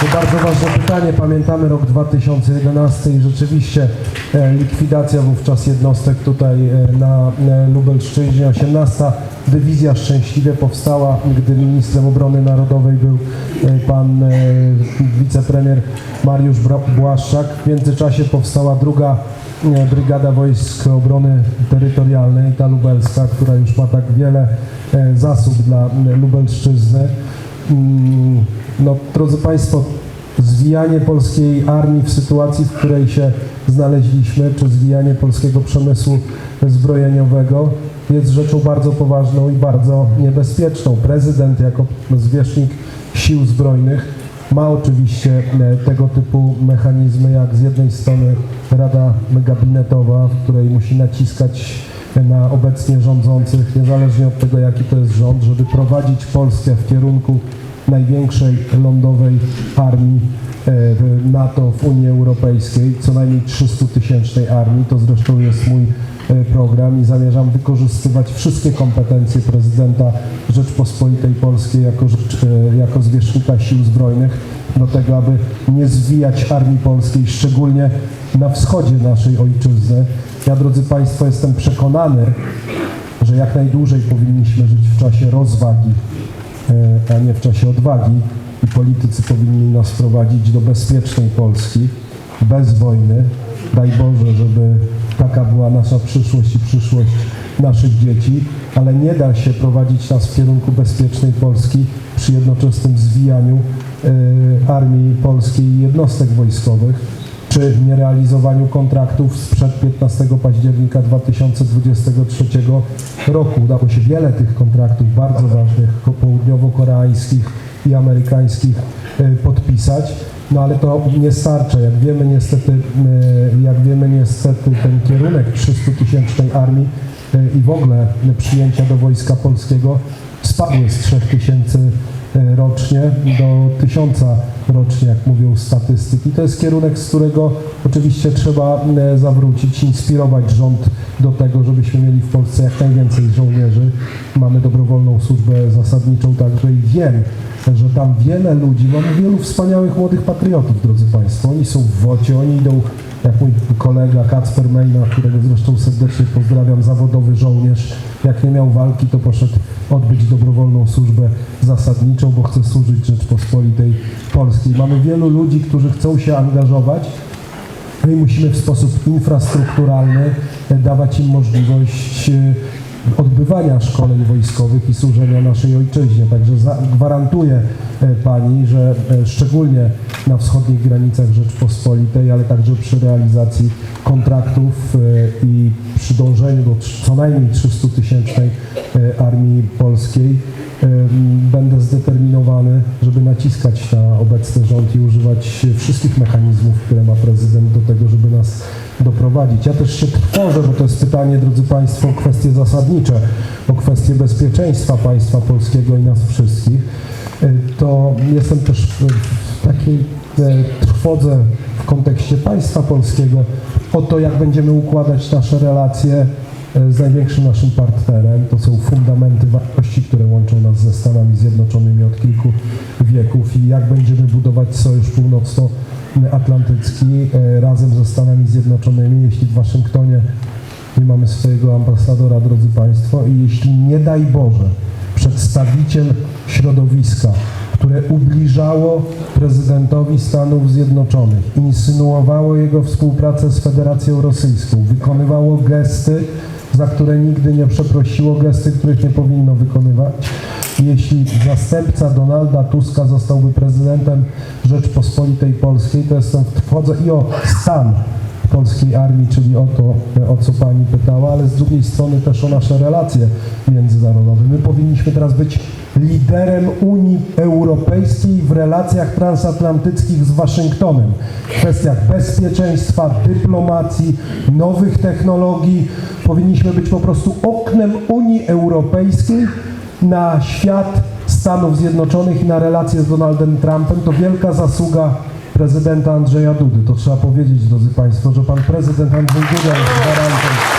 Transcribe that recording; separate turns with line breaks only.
To bardzo ważne pytanie. Pamiętamy rok 2011 i rzeczywiście e, likwidacja wówczas jednostek tutaj e, na e, Lubelszczyźnie. 18. Dywizja szczęśliwie powstała, gdy ministrem obrony narodowej był pan wicepremier Mariusz Błaszczak. W międzyczasie powstała druga Brygada Wojsk Obrony Terytorialnej, ta lubelska, która już ma tak wiele zasób dla Lubelszczyzny. Mm, No, drodzy Państwo, zwijanie polskiej armii w sytuacji, w której się znaleźliśmy, czy zwijanie polskiego przemysłu zbrojeniowego jest rzeczą bardzo poważną i bardzo niebezpieczną. Prezydent jako zwierzchnik sił zbrojnych ma oczywiście e, tego typu mechanizmy, jak z jednej strony Rada Gabinetowa, w której musi naciskać na obecnie rządzących, niezależnie od tego, jaki to jest rząd, żeby prowadzić Polskę w kierunku największej lądowej armii e, NATO w Unii Europejskiej, co najmniej 300-tysięcznej armii. To zresztą jest mój e, program i zamierzam wykorzystywać wszystkie kompetencje prezydenta Rzeczpospolitej Polskiej jako, e, jako zwierzchnika sił zbrojnych do tego, aby nie zwijać armii polskiej, szczególnie na wschodzie naszej ojczyzny. Ja, drodzy Państwo, jestem przekonany, że jak najdłużej powinniśmy żyć w czasie rozwagi, a nie w czasie odwagi i politycy powinni nas prowadzić do bezpiecznej Polski, bez wojny. Daj Boże, żeby taka była nasza przyszłość i przyszłość naszych dzieci, ale nie da się prowadzić nas w kierunku bezpiecznej Polski przy jednoczesnym zwijaniu e, armii polskiej i jednostek wojskowych czy nierealizowaniu kontraktów sprzed 15 października 2023 roku. Udało się wiele tych kontraktów bardzo ważnych, ko- południowo-koreańskich i amerykańskich e, podpisać. No ale to nie starcza. Jak wiemy niestety, e, jak wiemy niestety ten kierunek 300-tysięcznej armii e, i w ogóle przyjęcia do Wojska Polskiego spadły z 3000 e, rocznie do 1000 rocznie, jak mówią statystyki. To jest kierunek, z którego oczywiście trzeba e, zawrócić, inspirować rząd do tego, żebyśmy mieli w Polsce jak najwięcej żołnierzy. Mamy dobrowolną służbę zasadniczą także i wiem, że tam wiele ludzi, mamy wielu wspaniałych młodych patriotów, drodzy Państwo. Oni są w wocie, oni idą, jak mój kolega Kacper Mejna, którego zresztą serdecznie pozdrawiam, zawodowy żołnierz. Jak nie miał walki, to poszedł odbyć dobrowolną służbę zasadniczą, bo chce służyć Rzeczpospolitej Polskiej. Mamy wielu ludzi, którzy chcą się angażować, no i musimy w sposób infrastrukturalny dawać im możliwość e, odbywania szkoleń wojskowych i służenia naszej ojczyźnie. Także gwarantuję e, Pani, że e, szczególnie na wschodnich granicach Rzeczpospolitej, ale także przy realizacji kontraktów e, i przy dążeniu do co najmniej 300-tysięcznej e, Armii Polskiej będę zdeterminowany, żeby naciskać na obecny rząd i używać wszystkich mechanizmów, które ma prezydent do tego, żeby nas doprowadzić. Ja też się trwożę, bo to jest pytanie, drodzy Państwo, o kwestie zasadnicze, o kwestie bezpieczeństwa państwa polskiego i nas wszystkich. E, To jestem też w takiej e, trwodze w kontekście państwa polskiego o to, jak będziemy układać nasze relacje z największym naszym partnerem. To są fundamenty wartości, które łączą nas ze Stanami Zjednoczonymi od kilku wieków i jak będziemy budować sojusz północnoatlantycki e, razem ze Stanami Zjednoczonymi, jeśli w Waszyngtonie nie mamy swojego ambasadora, drodzy Państwo, i jeśli nie daj Boże przedstawiciel środowiska, które ubliżało prezydentowi Stanów Zjednoczonych, insynuowało jego współpracę z Federacją Rosyjską, wykonywało gesty, za które nigdy nie przeprosiło, gesty, których nie powinno wykonywać. Jeśli zastępca Donalda Tuska zostałby prezydentem Rzeczpospolitej Polskiej, to jestem w trwodze i o stan polskiej armii, czyli o to, o co Pani pytała, ale z drugiej strony też o nasze relacje międzynarodowe. My powinniśmy teraz być liderem Unii Europejskiej w relacjach transatlantyckich z Waszyngtonem. W kwestiach bezpieczeństwa, dyplomacji, nowych technologii. Powinniśmy być po prostu oknem Unii Europejskiej na świat Stanów Zjednoczonych i na relacje z Donaldem Trumpem. To wielka zasługa prezydenta Andrzeja Dudy. To trzeba powiedzieć, drodzy Państwo, że pan prezydent Andrzej Duda jest gwarantem